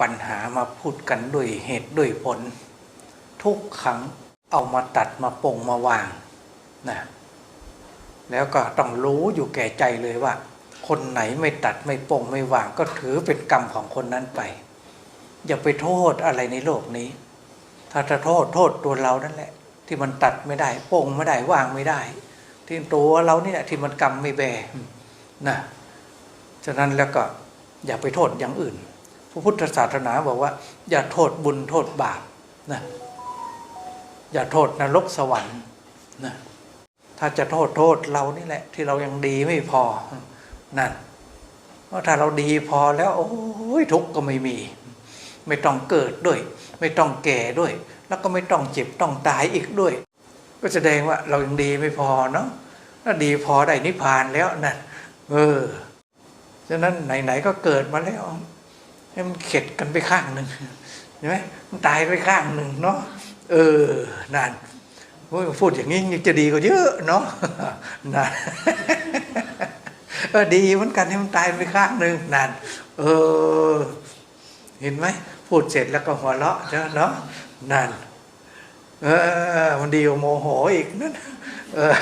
ปัญหามาพูดกันด้วยเหตุด้วยผล ทุกครั้งเอามาตัดมาปงมาวางนะแล้วก็ต้องรู้อยู่แก่ใจเลยว่า คนไหนไม่ตัดไม่ปงไม่วางก็ถือเป็นกรรมของคนนั้นไป อย่าไปโทษอะไรในโลกนี้ ถ้าจะโทษโทษตัวเรานั่นแหละ ที่มันตัดไม่ได้ปงไม่ได้วางไม่ได้ ที่ตัวเรานี่แหละที่มันกรรมไม่แบนะฉะนั้นแล้วก็อย่าไปโทษอย่างอื่น พระพุทธศาสนาบอกว่า อย่าโทษบุญโทษบาปนะอย่าโทษนรกสวรรค์นะถ้าจะโทษโทษเรานี่แหละ ที่เรายังดีไม่พอนั่นเพราะถ้าเราดีพอแล้ว โอ้ยทุกข์ก็ไม่มี ไม่ต้องเกิดด้วย ไม่ต้องแก่ด้วย แล้วก็ไม่ต้องเจ็บต้องตายอีกด้วย ก็แสดงว่าเรายังดีไม่พอเนาะถ้าดีพอได้นิพพานแล้วนั่นเออฉะนั้นไหนๆก็เกิดมาแล้ว ให้มันเข็ดกันไปข้างหนึ่งใช่ไหมมันตายไปข้างหนึ่งเนาะเออนั่นพูดอย่างนี้ยังจะดีกว่าเยอะเนาะนั่นเออดีเหมือนกันให้มันตายไปข้างหนึ่งนั่นเออ เห็นไหมพูดเสร็จแล้วก็หัวเราะเนาะเนาะนั่นเออมันดีกว่าโมโหอีกนั่นเออ